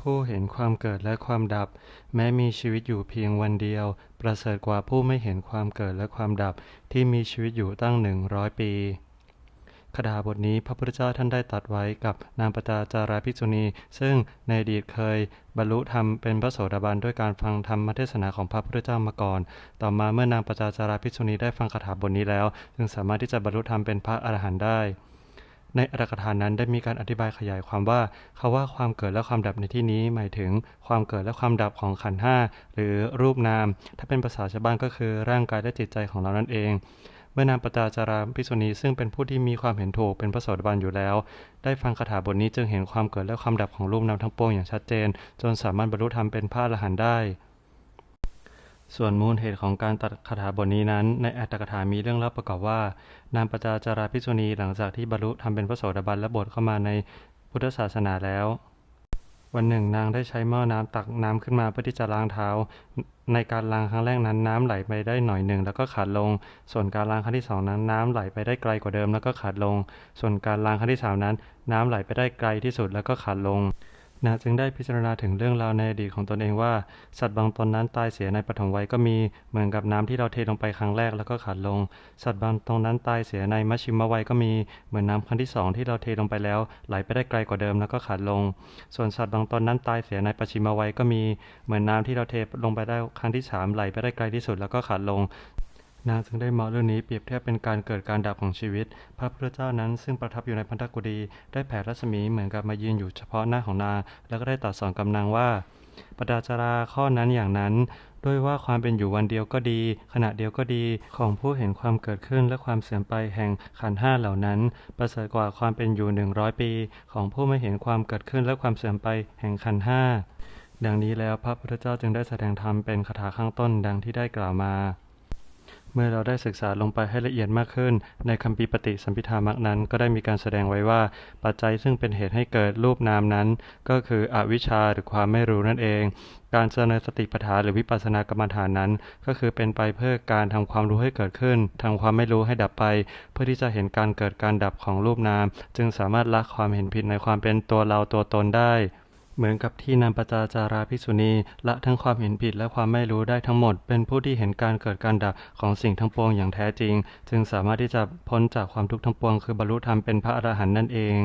ผู้เห็นความเกิดและความดับ แม้มีชีวิตอยู่เพียงวันเดียว ประเสริฐกว่าผู้ไม่เห็นความเกิดและความดับที่มีชีวิตอยู่ตั้งหนึ่งร้อยปีคาถาบทนี้พระพุทธเจ้าท่านได้ตัดไว้กับนางปตาจาราภิกษุณี ซึ่งในอดีตเคยบรรลุธรรมเป็นพระโสดาบันด้วยการฟังธรรมเทศนาของพระพุทธเจ้ามาก่อน ต่อมาเมื่อนางปตาจาราภิกษุณีได้ฟังคาถาบทนี้แล้ว จึงสามารถที่จะบรรลุธรรมเป็นพระอรหันต์ได้ ในอัตถกถานั้นได้มีการอธิบายขยายความว่าคาว่าความเกิดและความดับในที่นี้หมายถึงความเกิดและความดับของขันห้าหรือรูปนาม ถ้าเป็นภาษาชาวบ้านก็คือร่างกายและจิตใจของเรานั่นเองเมื่อนางปตาจาราภิกษุณีซึ่งเป็นผู้ที่มีความเห็นถูกเป็นพระโสดาบันอยู่แล้ว ได้ฟังคาถาบทนี้จึงเห็นความเกิดและความดับของรูปนามทั้งปวงอย่างชัดเจน จนสามารถบรรลุธรรมเป็นพระอรหันต์ได้ ส่วนมูลเหตุของการตัดคาถาบทนี้นั้น ในอัตถกถามีเรื่องเล่าประกอบว่า นางปตาจาราภิษุณีหลังจากที่บรรลุธรรมเป็นพระโสดาบันและบวชเข้ามาในพุทธศาสนาแล้ว วันหนึ่งนางได้ใช้หม้อน้ำตักน้ำขึ้นมาเพื่อที่จะล้างเท้า ในการล้างครั้งแรกนั้นน้ำไหลไปได้หน่อยหนึ่งแล้วก็ขาดลง ส่วนการล้างครั้งที่สองนั้นน้ำไหลไปได้ไกลกว่าเดิมแล้วก็ขาดลง ส่วนการล้างครั้งที่สามนั้น น้ำไหลไปได้ไกลที่สุดแล้วก็ขาดลง นางจึงได้พิจารณาถึงเรื่องราวในอดีตของตนเองว่า สัตว์บางตนนั้นตายเสียในปฐมวัยก็มีเหมือนกับน้ำที่เราเทลงไปครั้งแรกแล้วก็ขาดลง สัตว์บางตนนั้นตายเสียในมัชชิมวัยก็มีเหมือนน้าครั้งที่สองที่เราเทลงไปแล้ว ไหลไปได้ไกลกว่าเดิมแล้วก็ขาดลง ส่วนสัตว์บางตนนั้นตายเสียในปชิมวัยก็มีเหมือนน้ำที่เราเทลงไปได้ครั้งที่สามไหลไปได้ไกลที่สุดแล้วก็ขาดลง นางจึงได้มองเรื่องนี้เปรียบเทียบเป็นการเกิดการดับของชีวิต พระพุทธเจ้านั้นซึ่งประทับอยู่ในพันธกุฎีได้แผ่รัศมีเหมือนกับมายืนอยู่เฉพาะหน้าของนาง แล้วก็ได้ตรัสสอนกำนางว่าปดาจาราข้อนั้นอย่างนั้น ด้วยว่าความเป็นอยู่วันเดียวก็ดี ขณะเดียวก็ดีของผู้เห็นความเกิดขึ้นและความเสื่อมไปแห่งขันห้าเหล่านั้น ประเสริฐกว่าความเป็นอยู่หนึ่งร้อยปี ของผู้ไม่เห็นความเกิดขึ้นและความเสื่อมไปแห่งขันห้าดังนี้แล้วพระพุทธเจ้าจึงได้แสดงธรรมเป็นคาถาข้างต้นดังที่ได้กล่าวมา เมื่อเราได้ศึกษาลงไปให้ละเอียดมากขึ้น ในคำปีปฏิสัมพิธามักนั้น ก็ได้มีการแสดงไว้ว่า ปัจจัยซึ่งเป็นเหตุให้เกิดรูปนามนั้น ก็คืออวิชชาหรือความไม่รู้นั่นเอง การเจริญสติปัฏฐานหรือวิปัสสนากรรมฐานนั้น ก็คือเป็นไปเพื่อการทำความรู้ให้เกิดขึ้นทำความไม่รู้ให้ดับไป เพื่อที่จะเห็นการเกิดการดับของรูปนาม จึงสามารถละความเห็นผิดในความเป็นตัวเราตัวตนได้ เหมือนกับที่นางปจาจาราภิกษุณีละทั้งความเห็นผิดและความไม่รู้ได้ทั้งหมด เป็นผู้ที่เห็นการเกิดการดับของสิ่งทั้งปวงอย่างแท้จริง จึงสามารถที่จะพ้นจากความทุกข์ทั้งปวงคือบรรลุธรรมเป็นพระอรหันต์นั่นเอง